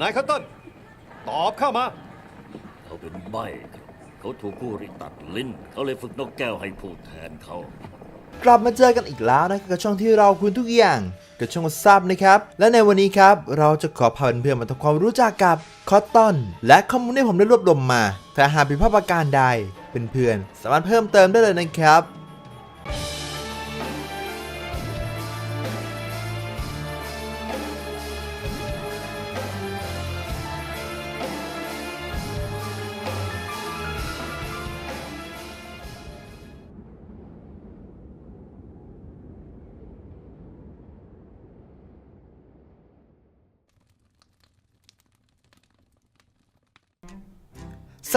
นายคัตเติ้ลตอบเข้ามา เขาเป็นใบ้ครับเขาถูกผู้ริตัดลิ้น เขาเลยฝึกนกแก้วให้พูดแทนเขา กลับมาเจอกันอีกแล้วนะครับกับช่องที่เราคุยทุกอย่างกับช่องซับนะครับ และในวันนี้ครับ เราจะขอพาเพื่อนๆมาทำความรู้จักกับคอตตอน และข้อมูลที่ผมได้รวบรวมมา ถ้าหากผิดพลาดประการใดเพื่อนๆสามารถเพิ่มเติมได้เลยนะครับ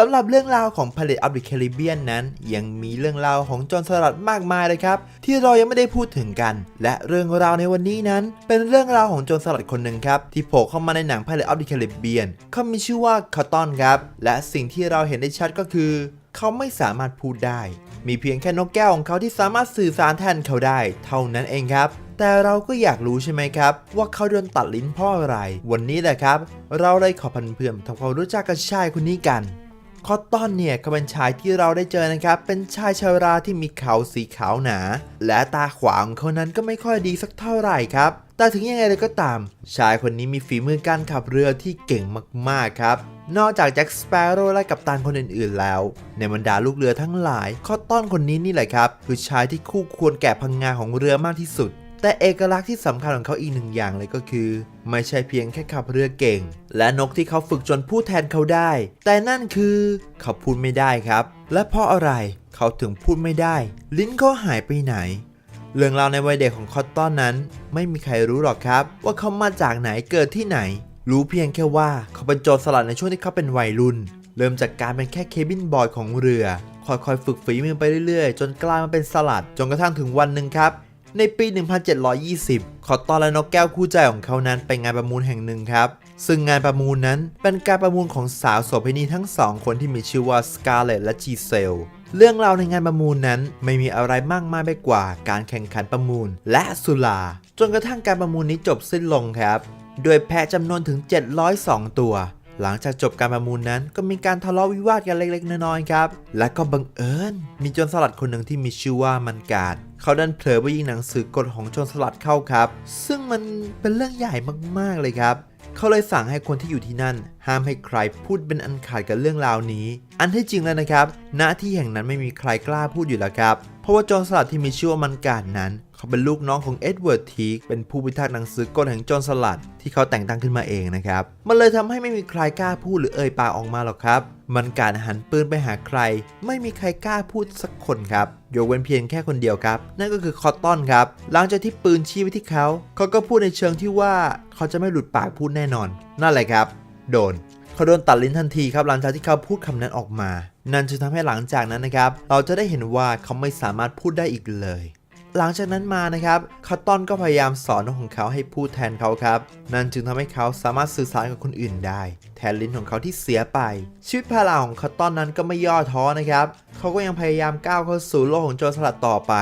สำหรับเรื่องราวของ Pirate of the Caribbean นั้น ยังมีเรื่องราวของโจรสลัดมากมายเลยครับ ที่เรายังไม่ได้พูดถึงกัน และเรื่องราวในวันนี้นั้น เป็นเรื่องราวของโจรสลัดคนหนึ่งครับ ที่โผล่เข้ามาในหนัง Pirate of the Caribbean เขามีชื่อว่าคาตอนครับ และสิ่งที่เราเห็นได้ชัดก็คือ เขาไม่สามารถพูดได้ มีเพียงแค่นกแก้วของเขาที่สามารถสื่อสารแทนเขาได้ เท่านั้นเองครับแต่เราก็อยากรู้ใช่ไหมครับ ว่าเขาโดนตัดลิ้นเพราะอะไร วันนี้แหละครับ เราเลยขอพันเพื่อนทำความรู้จักกับชายคนนี้กัน คอตตอนเนี่ยก็เป็นชายที่เราได้เจอนะครับ เป็นชายชาวราที่มีเขาสีขาวหนา และตาขวางของเขานั้นก็ไม่ค่อยดีสักเท่าไหร่ครับ แต่ถึงยังไงเลยก็ตาม ชายคนนี้มีฝีมือการขับเรือที่เก่งมากๆครับ นอกจากแจ็คสเปโร่และกัปตันคนอื่นๆแล้ว ในบรรดาลูกเรือทั้งหลาย คอตตอนคนนี้นี่แหละครับ คือชายที่คู่ควรแก่พังงาของเรือมากที่สุด แต่เอกลักษณ์ที่สำคัญของเขาอีกหนึ่งอย่างเลยก็คือ ไม่ใช่เพียงแค่ขับเรือเก่ง และนกที่เขาฝึกจนพูดแทนเขาได้ แต่นั่นคือเขาพูดไม่ได้ครับ และเพราะอะไรเขาถึงพูดไม่ได้ ลิ้นเขาหายไปไหน เรื่องราวในวัยเด็กของคอตตอนนั้น ไม่มีใครรู้หรอกครับ ว่าเขามาจากไหนเกิดที่ไหน รู้เพียงแค่ว่าเขาเป็นโจรสลัดในช่วงที่เขาเป็นวัยรุ่น เริ่มจากการเป็นแค่เคบินบอยของเรือค่อยๆฝึกฝีมือไปเรื่อยๆ จนกลายมาเป็นสลัดจนกระทั่งถึงวันหนึ่งครับ ในปี 1720 คอตตอนและนกแก้วคู่ใจของเขานั้นไปงานประมูลแห่งหนึ่งครับ ซึ่งงานประมูลนั้นเป็นการประมูลของสาวโสเภณีทั้งสองคนที่มีชื่อว่าสกาเลตและจีเซลเรื่องราวในงานประมูลนั้นไม่มีอะไรมากมายไปกว่าการแข่งขันประมูล และสุรา จนกระทั่งการประมูลนี้จบสิ้นลงครับ โดยแพะจำนวนถึง 702 ตัว หลังจากจบการประมูลนั้นก็มีการทะเลาะวิวาทกันเล็กๆน้อยๆครับ และก็บังเอิญมีโจรสลัดคนหนึ่งที่มีชื่อว่ามันกาดเขาดันเผลอไปยิงหนังสือกฎของโจรสลัดเข้าครับ ซึ่งมันเป็นเรื่องใหญ่มากๆเลยครับเขาเลยสั่งให้คนที่อยู่ที่นั่น ห้ามให้ใครพูดเป็นอันขาดกับเรื่องราวนี้ อันที่จริงแล้วนะครับ ณที่แห่งนั้นไม่มีใครกล้าพูดอยู่แล้วครับ เพราะว่าจรสลัดที่มีชื่อว่ามันการนั้น เขาเป็นลูกน้องของเอ็ดเวิร์ดทีกเป็นผู้พิทักษ์หนังสือกฎแห่งโจรสลัด ที่เขาแต่งตั้งขึ้นมาเองนะครับ มันเลยทำให้ไม่มีใครกล้าพูดหรือเอ่ยปากออกมาหรอกครับ มันการหันปืนไปหาใคร ไม่มีใครกล้าพูดสักคนครับยกเว้นเพียงแค่คนเดียวครับ นั่นก็คือคอตตอนครับ หลังจากที่ปืนชี้ไปที่เขาเขาก็พูดในเชิงที่ว่าเขาจะไม่หลุดปากพูดแน่นอน นั่นแหละครับ โดนเขาโดนตัดลิ้นทันทีครับหลังจากที่เขาพูดคำนั้นออกมา นั่นจึงทำให้หลังจากนั้นนะครับ เราจะได้เห็นว่าเขาไม่สามารถพูดได้อีกเลย หลังจากนั้นมานะครับคาตอนก็พยายามสอนนกของเขาให้พูดแทนเขาครับ นั่นจึงทำให้เขาสามารถสื่อสารกับคนอื่นได้ แทนลิ้นของเขาที่เสียไป ชีวิตพาราของคาตอนนั้นก็ไม่ย่อท้อนะครับ เขาก็ยังพยายามก้าวเข้าสู่โลกของโจรสลัดต่อไป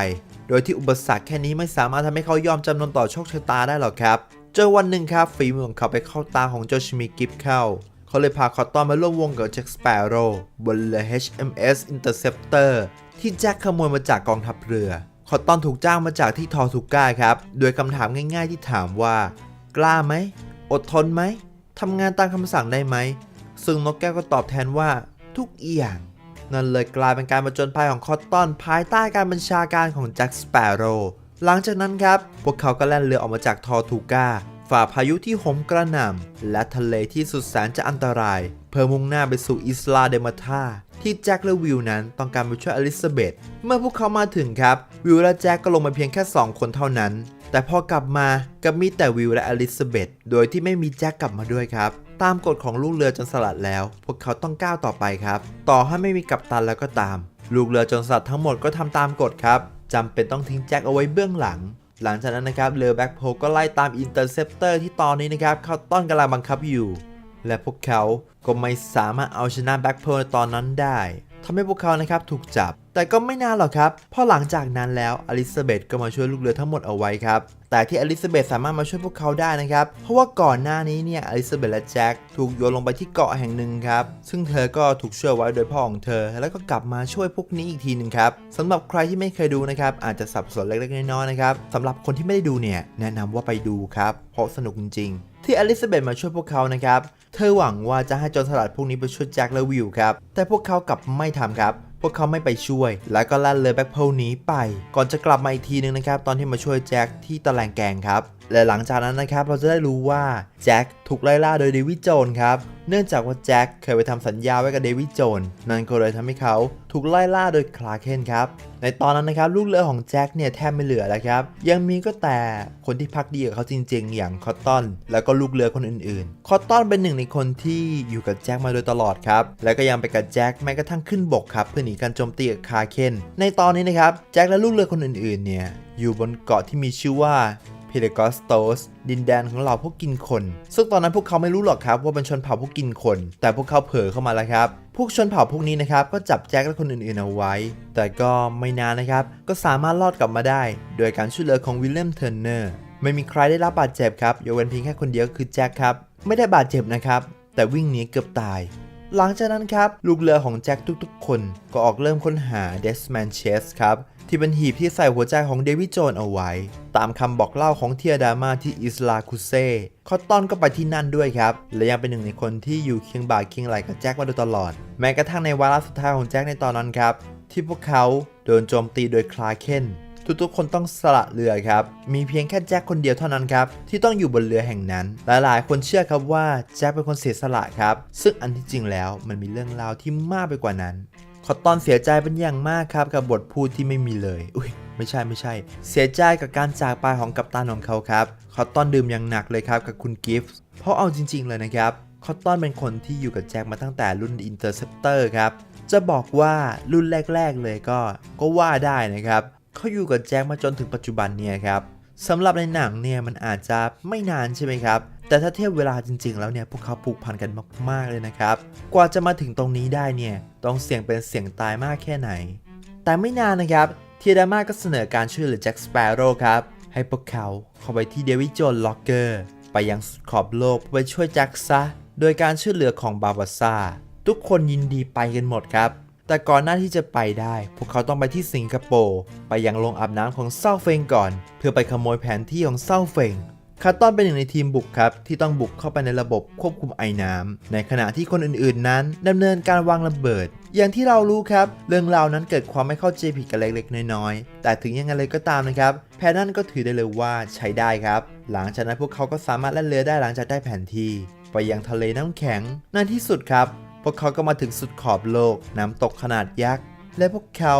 โดยที่อุปสรรคแค่นี้ไม่สามารถทำให้เขายอมจำนนต่อโชคชะตาได้หรอกครับจนวันหนึ่งครับฝีมือของเขาไปเข้าตาของโจชิมิกิฟเข้า เขาเลยพาคอตตอนมาร่วมวงกับแจ็คสเปโร่บนเรือ HMS Interceptor ที่แจ็คขโมยมาจากกองทัพเรือ คอตตอนถูกจ้างมาจากที่ทอทุก้าครับ โดยคำถามง่าย ๆ ที่ถามว่า กล้าไหม อดทนไหมทำงานตามคำสั่งได้ไหม ซึ่งนกแก้วก็ตอบแทนว่า ทุกอย่าง นั่นเลยกลายเป็นการประจนภัยของคอตตอนภายใต้การบัญชาการของแจ็คสเปโร่หลังจากนั้นครับ พวกเขาก็แล่นเรือออกมาจากทอทูก้าฝ่าพายุที่โหมกระหน่ำและทะเลที่สุดแสนจะอันตราย เพื่อมุ่งหน้าไปสู่อิสลาเดมาธา ที่แจ็คและวิลนั้นต้องการไปช่วยอลิซาเบธเมื่อพวกเขามาถึงครับ วิลและแจ็คก็ลงมาเพียงแค่ 2 คนเท่านั้น แต่พอกลับมากับมีแต่วิลและอลิซาเบธโดยที่ไม่มีแจ็คกลับมาด้วยครับ ตามกฎของลูกเรือจนสลัดแล้ว พวกเขาต้องก้าวต่อไปครับ ต่อให้ไม่มีกัปตันแล้วก็ตาม ลูกเรือจนสลัดทั้งหมดก็ทำตามกฎครับจำเป็นต้องทิ้งแจ็คเอาไว้เบื้องหลังหลังจากนั้นนะครับเรือแบ็คโพก็ไล่ตามอินเตอร์เซปเตอร์ที่ตอนนี้นะครับเขาต้อนกำลังบังคับอยู่ และพวกเขาก็ไม่สามารถเอาชนะแบ็คโพในตอนนั้นได้ทำให้พวกเขานะครับถูกจับ แต่ก็ไม่นานหรอกครับ เพราะหลังจากนั้นแล้วอลิซาเบธก็มาช่วยลูกเรือทั้งหมดเอาไว้ครับ แต่ที่อลิซาเบธสามารถมาช่วยพวกเขาได้นะครับ เพราะว่าก่อนหน้านี้เนี่ยอลิซาเบธและแจ็คถูกโยนลงไปที่เกาะแห่งหนึ่งครับ ซึ่งเธอก็ถูกช่วยไว้โดยพ่อของเธอ แล้วก็กลับมาช่วยพวกนี้อีกทีหนึ่งครับสำหรับใครที่ไม่เคยดูนะครับอาจจะสับสนเล็กๆน้อยๆนะครับสำหรับคนที่ไม่ได้ดูเนี่ยแนะนำว่าไปดูครับ เพราะสนุกจริง ที่อลิซาเบธมาช่วยพวกเขานะครับ เธอหวังว่าจะให้จนสลัดพวกนี้ไปช่วยแจ็คและวิลครับ แต่พวกเขากลับไม่ทำครับ พวกเขาไม่ไปช่วย แล้วก็ลั่นเรือแบ็คโพลหนีไป ก่อนจะกลับมาอีกทีนึงนะครับ ตอนที่มาช่วยแจ็คที่ตะแลงแกงครับ และหลังจากนั้นนะครับเราจะได้รู้ว่าแจ็คถูกไล่ล่าโดยเดวิดโจนครับเนื่องจากว่าแจ็คเคยไปทำสัญญาไว้กับเดวิดโจนนั่นก็เลยทำให้เขาถูกไล่ล่าโดยคลาร์เคนครับในตอนนั้นนะครับลูกเรือของแจ็คเนี่ยแทบไม่เหลือแล้วครับยังมีก็แต่คนที่พักดีกับเขาจริง ๆ อย่างคอตตอน แล้วก็ลูกเรือคนอื่นๆ คอตตอนเป็นหนึ่งในคนที่อยู่กับแจ็คมาโดยตลอดครับแล้วก็ยังไปกับแจ็คแม้กระทั่งขึ้นบกครับเพื่อหนีการโจมตีกับคาร์เคนในตอนนี้นะครับแจ็คและลูกเรือคนอื่นๆเนี่ยอยู่บนเกาะที่มีชื่อว่า พิเ g กอสโตสดินแดนของเราพวกกินคน ซึ่งตอนนั้นพวกเขาไม่รู้หรอกครับว่าเป็นชนเผ่าพวกกินคน แต่พวกเขาเผลอเข้ามาแล้วครับ พวกชนเผ่าพวกนี้นะครับก็จับแจ็คและคนอื่นๆเอาไว้ แต่ก็ไม่นานนะครับ ก็สามารถรอดกลับมาได้ โดยการช่วยเหลือของวิลเลียมเทอร์เนอร์ไม่มีใครได้รับบาดเจ็บครับยกเว้นเพียงแค่คนเดียวคือแจ็คครับไม่ได้บาดเจ็บนะครับ แต่วิ่งหนีเกือบตายหลังจากนั้นครับ ลูกเรือของแจ็คทุกๆ คนก็ออกเริ่มค้นหาเดสแมนเชสครับ ที่เป็นหีบที่ใส่หัวใจของเดวิดโจนเอาไว้ ตามคำบอกเล่าของเทียดามาที่อิสลาคุเซ่คอตตอนก็ไปที่นั่นด้วยครับ และยังเป็นหนึ่งในคนที่อยู่เคียงบ่าเคียงไหลกับแจ็คมาโดยตลอด แม้กระทั่งในวาระสุดท้ายของแจ็คในตอนนั้นครับ ที่พวกเขาโดนโจมตีโดยคลาเคนทุกๆ คนต้องสละเรือครับ มีเพียงแค่แจ็คคนเดียวเท่านั้นครับ ที่ต้องอยู่บนเรือแห่งนั้น หลายๆ คนเชื่อครับว่าแจ็คเป็นคนเสียสละครับ ซึ่งอันที่จริงแล้วมันมีเรื่องราวที่มากไปกว่านั้น คอตตอนเสียใจเป็นอย่างมากครับกับบทพูดที่ไม่มีเลย อุ้ยไม่ใช่ไม่ใช่ เสียใจกับการจากไปของกัปตันของเขาครับคอตตอนดื่มอย่างหนักเลยครับกับคุณกิฟต์เพราะเอาจริง ๆ เลยนะครับคอตตอนเป็นคนที่อยู่กับแจ็คมาตั้งแต่รุ่น Interceptor ครับ จะบอกว่ารุ่นแรก ๆ เลยก็ ก็ว่าได้นะครับเขาอยู่กับแจ็คมาจนถึงปัจจุบันเนี่ยครับ สำหรับในหนังเนี่ยมันอาจจะไม่นานใช่ไหมครับ แต่ถ้าเทียบเวลาจริงๆ แล้วเนี่ยพวกเขาผูกพันกันมากๆเลยนะครับ กว่าจะมาถึงตรงนี้ได้เนี่ยต้องเสี่ยงเป็นเสี่ยงตายมากแค่ไหน แต่ไม่นานนะครับเทียดามาก็เสนอการช่วยเหลือแจ็คสเปโร่ครับ ให้พวกเขาเข้าไปที่เดวิดโจนล็อกเกอร์ ไปยังสุดขอบโลกเพื่อไปช่วยแจ็คซะ โดยการช่วยเหลือของบาบาซ่าทุกคนยินดีไปกันหมดครับ แต่ก่อนหน้าที่จะไปได้ พวกเขาต้องไปที่สิงคโปร์ไปยังโรงอาบน้ำของเซาเฟงก่อน เพื่อไปขโมยแผนที่ของเซาเฟงคาร์ตอนเป็นหนึ่งในทีมบุกครับ ที่ต้องบุกเข้าไปในระบบควบคุมไอ้น้ำในขณะที่คนอื่นๆ นั้นดำเนินการวางระเบิด อย่างที่เรารู้ครับ เรื่องราวนั้นเกิดความไม่เข้าใจผิดกันเล็กๆ น้อยๆ แต่ถึงยังไงเลยก็ตามนะครับ แผนนั้นก็ถือได้เลยว่าใช้ได้ครับ หลังจากนั้นพวกเขาก็สามารถแล่นเรือได้หลังจากได้แผนที่ ไปยังทะเลน้ำแข็งในที่สุดครับ วกเขาก็มาถึงสุดขอบโลกน้ำตกขนาดยักษ์ และพวกเขา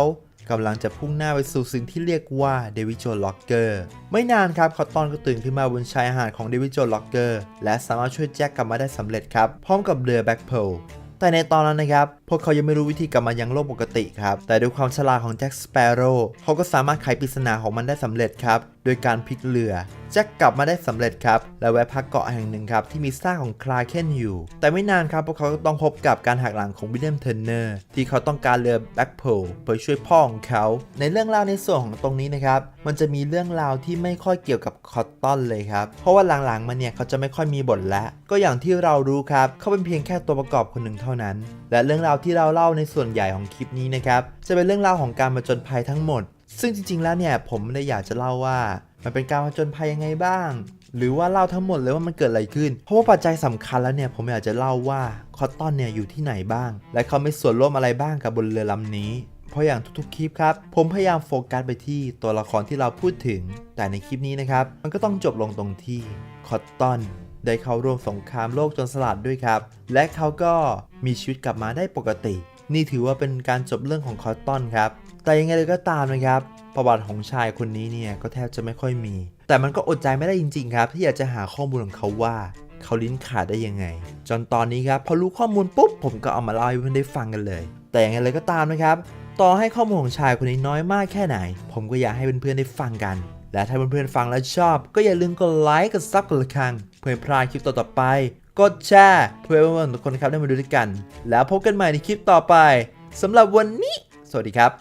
กำลังจะพุ่งหน้าไปสู่สิ่งที่เรียกว่าเดวิดโจล็อกเกอร์ไม่นานครับเขาตอนก็ตื่นขึ้นมาบนชายหาดของเดวิดโจล็อกเกอร์และสามารถช่วยแจ็คกลับมาได้สำเร็จครับ พร้อมกับเรือแบ็คโพลแต่ในตอนนั้นนะครับ พวกเขายังไม่รู้วิธีกลับมายังโลกปกติครับ แต่ด้วยความฉลาดของแจ็คสเปโร่เขาก็สามารถไขปริศนาของมันได้สำเร็จครับโดยการพลิกเรือแจ็คกลับมาได้สำเร็จครับ และแวะพักเกาะแห่งหนึ่งครับ ที่มีซากของคลาเคนอยู่ แต่ไม่นานครับพวกเขาก็ต้องพบกับการหักหลังของวิลเลียมเทอร์เนอร์ที่เขาต้องการเรือแบ็คโพลเพื่อช่วยพ่อของเขา ในเรื่องราวในส่วนของตรงนี้นะครับ มันจะมีเรื่องราวที่ไม่ค่อยเกี่ยวกับคอตตอนเลยครับ เพราะว่าหลังๆมาเนี่ยเขาจะไม่ค่อยมีบทแล้ว ก็อย่างที่เรารู้ครับเขาเป็นเพียงแค่ตัวประกอบคนหนึ่งเท่านั้น และเรื่องราวที่เราเล่าในส่วนใหญ่ของคลิปนี้นะครับจะเป็นเรื่องราวของการมาจนภัยทั้งหมด ซึ่งจริงๆแล้วเนี่ยผมไม่ได้อยากจะเล่าว่า มันเป็นการมาจนภัยยังไงบ้าง หรือว่าเล่าทั้งหมดเลยว่ามันเกิดอะไรขึ้น เพราะว่าปัจจัยสำคัญแล้วเนี่ยผมอยากจะเล่าว่าคอตตอนเนี่ยอยู่ที่ไหนบ้าง และเขามีส่วนร่วมอะไรบ้างกับบนเรือลำนี้เพราะอย่างทุกๆ คลิปครับ ผมพยายามโฟกัสไปที่ตัวละครที่เราพูดถึง แต่ในคลิปนี้นะครับ มันก็ต้องจบลงตรงที่คอตตอนได้เข้าร่วมสงครามโลกจนสลัดด้วยครับ และเขาก็มีชีวิตกลับมาได้ปกติ นี่ถือว่าเป็นการจบเรื่องของคอตตอนครับ แต่ยังไงเลยก็ตามนะครับ ประวัติของชายคนนี้เนี่ยก็แทบจะไม่ค่อยมี แต่มันก็อดใจไม่ได้จริง ๆ ครับ ที่อยากจะหาข้อมูลของเขาว่าเขาลิ้นขาดได้ยังไง จนตอนนี้ครับพอรู้ข้อมูลปุ๊บผมก็เอามาเล่าให้เพื่อนได้ฟังกันเลย แต่ยังไงเลยก็ตามนะครับ ต่อให้ข้อมูลของชายคนนี้น้อยมากแค่ไหน ผมก็อยากให้เพื่อนๆได้ฟังกัน และถ้าเพื่อนๆฟังแล้วชอบ ก็อย่าลืมกดไลค์กดซับกดกระฆังเพื่อพลาดคลิปต่อๆไป กดแชร์เพื่อให้เพื่อนๆทุกคนนะครับได้มาดูด้วยกัน แล้วพบกันใหม่ในคลิปต่อไปสำหรับวันนี้ สวัสดีครับ